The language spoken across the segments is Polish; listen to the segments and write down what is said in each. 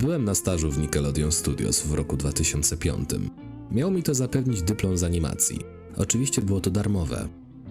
Byłem na stażu w Nickelodeon Studios w roku 2005. Miał mi to zapewnić dyplom z animacji. Oczywiście było to darmowe,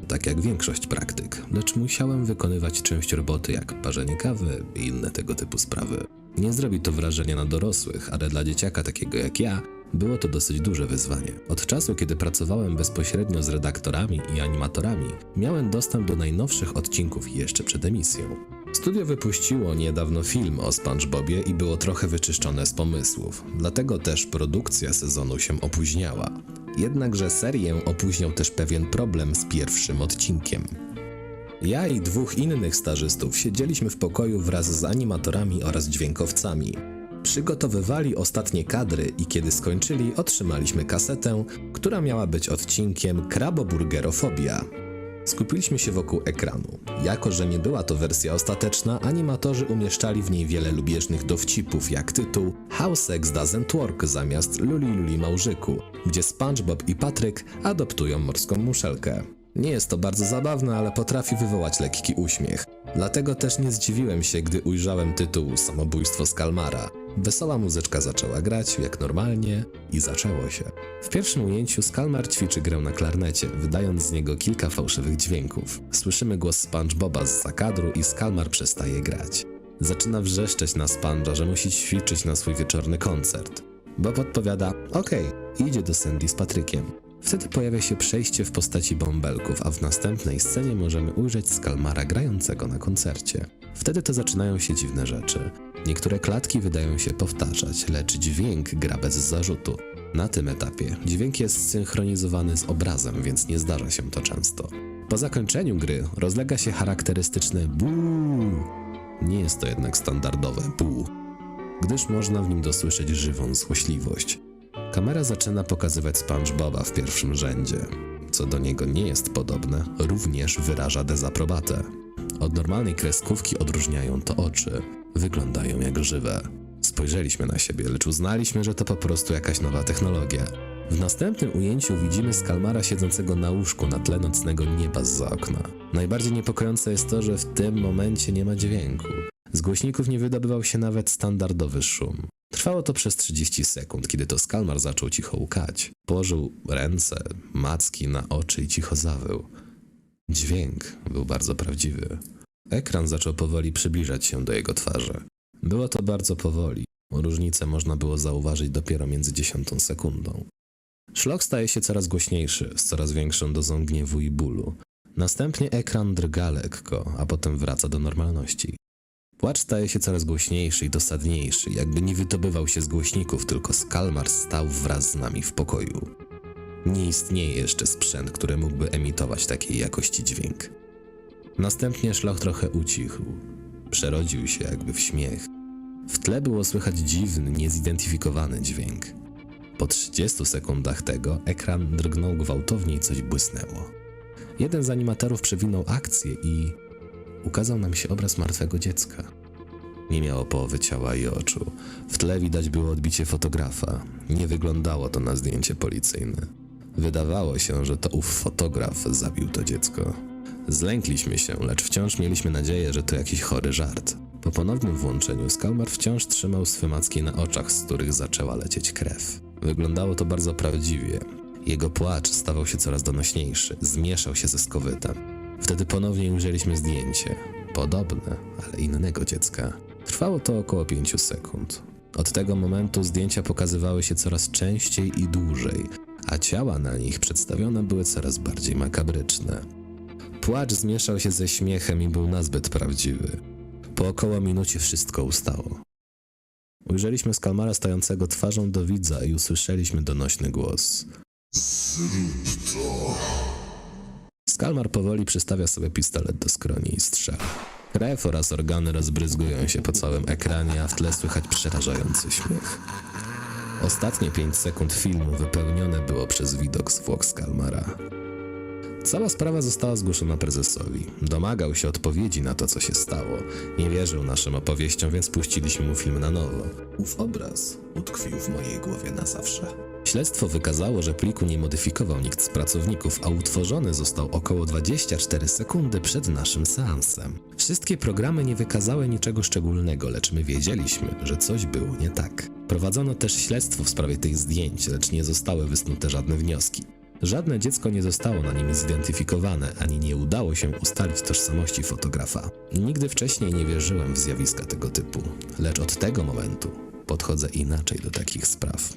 tak jak większość praktyk, lecz musiałem wykonywać część roboty jak parzenie kawy i inne tego typu sprawy. Nie zrobi to wrażenia na dorosłych, ale dla dzieciaka takiego jak ja było to dosyć duże wyzwanie. Od czasu, kiedy pracowałem bezpośrednio z redaktorami i animatorami, miałem dostęp do najnowszych odcinków jeszcze przed emisją. Studio wypuściło niedawno film o SpongeBobie i było trochę wyczyszczone z pomysłów, dlatego też produkcja sezonu się opóźniała. Jednakże serię opóźniał też pewien problem z pierwszym odcinkiem. Ja i dwóch innych stażystów siedzieliśmy w pokoju wraz z animatorami oraz dźwiękowcami. Przygotowywali ostatnie kadry i kiedy skończyli, otrzymaliśmy kasetę, która miała być odcinkiem Kraboburgerofobia. Skupiliśmy się wokół ekranu. Jako, że nie była to wersja ostateczna, animatorzy umieszczali w niej wiele lubieżnych dowcipów, jak tytuł How Sex Doesn't Work zamiast Luli Luli Małżyku, gdzie SpongeBob i Patryk adoptują morską muszelkę. Nie jest to bardzo zabawne, ale potrafi wywołać lekki uśmiech. Dlatego też nie zdziwiłem się, gdy ujrzałem tytuł Samobójstwo z Kalmara. Wesoła muzyczka zaczęła grać jak normalnie i zaczęło się. W pierwszym ujęciu Skalmar ćwiczy grę na klarnecie, wydając z niego kilka fałszywych dźwięków. Słyszymy głos SpongeBoba z zakadru i Skalmar przestaje grać. Zaczyna wrzeszczeć na Sponge'a, że musi ćwiczyć na swój wieczorny koncert. Bob odpowiada, okej, i idzie do Sandy z Patrykiem. Wtedy pojawia się przejście w postaci bąbelków, a w następnej scenie możemy ujrzeć Skalmara grającego na koncercie. Wtedy to zaczynają się dziwne rzeczy. Niektóre klatki wydają się powtarzać, lecz dźwięk gra bez zarzutu. Na tym etapie dźwięk jest synchronizowany z obrazem, więc nie zdarza się to często. Po zakończeniu gry rozlega się charakterystyczne buuu. Nie jest to jednak standardowe buuu, gdyż można w nim dosłyszeć żywą złośliwość. Kamera zaczyna pokazywać SpongeBoba w pierwszym rzędzie. Co do niego nie jest podobne, również wyraża dezaprobatę. Od normalnej kreskówki odróżniają to oczy. Wyglądają jak żywe. Spojrzeliśmy na siebie, lecz uznaliśmy, że to po prostu jakaś nowa technologia. W następnym ujęciu widzimy Skalmara siedzącego na łóżku na tle nocnego nieba za okna. Najbardziej niepokojące jest to, że w tym momencie nie ma dźwięku. Z głośników nie wydobywał się nawet standardowy szum. Trwało to przez 30 sekund, kiedy to Skalmar zaczął cicho łkać. Położył ręce, macki na oczy i cicho zawył. Dźwięk był bardzo prawdziwy. Ekran zaczął powoli przybliżać się do jego twarzy. Było to bardzo powoli. Różnicę można było zauważyć dopiero między dziesiątą sekundą. Szlok staje się coraz głośniejszy, z coraz większą dozą gniewu i bólu. Następnie ekran drga lekko, a potem wraca do normalności. Płacz staje się coraz głośniejszy i dosadniejszy, jakby nie wydobywał się z głośników, tylko Skalmar stał wraz z nami w pokoju. Nie istnieje jeszcze sprzęt, który mógłby emitować takiej jakości dźwięk. Następnie szloch trochę ucichł. Przerodził się jakby w śmiech. W tle było słychać dziwny, niezidentyfikowany dźwięk. Po 30 sekundach tego ekran drgnął gwałtownie i coś błysnęło. Jeden z animatorów przewinął akcję i ukazał nam się obraz martwego dziecka. Nie miało połowy ciała i oczu. W tle widać było odbicie fotografa. Nie wyglądało to na zdjęcie policyjne. Wydawało się, że to ów fotograf zabił to dziecko. Zlękliśmy się, lecz wciąż mieliśmy nadzieję, że to jakiś chory żart. Po ponownym włączeniu Skalmar wciąż trzymał swe macki na oczach, z których zaczęła lecieć krew. Wyglądało to bardzo prawdziwie. Jego płacz stawał się coraz donośniejszy, zmieszał się ze skowytem. Wtedy ponownie ujrzeliśmy zdjęcie. Podobne, ale innego dziecka. Trwało to około 5 sekund. Od tego momentu zdjęcia pokazywały się coraz częściej i dłużej, a ciała na nich przedstawione były coraz bardziej makabryczne. Płacz zmieszał się ze śmiechem i był nazbyt prawdziwy. Po około minucie wszystko ustało. Ujrzeliśmy Skalmara stojącego twarzą do widza i usłyszeliśmy donośny głos. Skalmar powoli przystawia sobie pistolet do skroni i strzela. Krew oraz organy rozbryzgują się po całym ekranie, a w tle słychać przerażający śmiech. Ostatnie 5 sekund filmu wypełnione było przez widok zwłok Skalmara. Cała sprawa została zgłoszona prezesowi. Domagał się odpowiedzi na to, co się stało. Nie wierzył naszym opowieściom, więc puściliśmy mu film na nowo. Ów obraz utkwił w mojej głowie na zawsze. Śledztwo wykazało, że pliku nie modyfikował nikt z pracowników, a utworzony został około 24 sekundy przed naszym seansem. Wszystkie programy nie wykazały niczego szczególnego, lecz my wiedzieliśmy, że coś było nie tak. Prowadzono też śledztwo w sprawie tych zdjęć, lecz nie zostały wysnute żadne wnioski. Żadne dziecko nie zostało na nim zidentyfikowane, ani nie udało się ustalić tożsamości fotografa. Nigdy wcześniej nie wierzyłem w zjawiska tego typu, lecz od tego momentu podchodzę inaczej do takich spraw.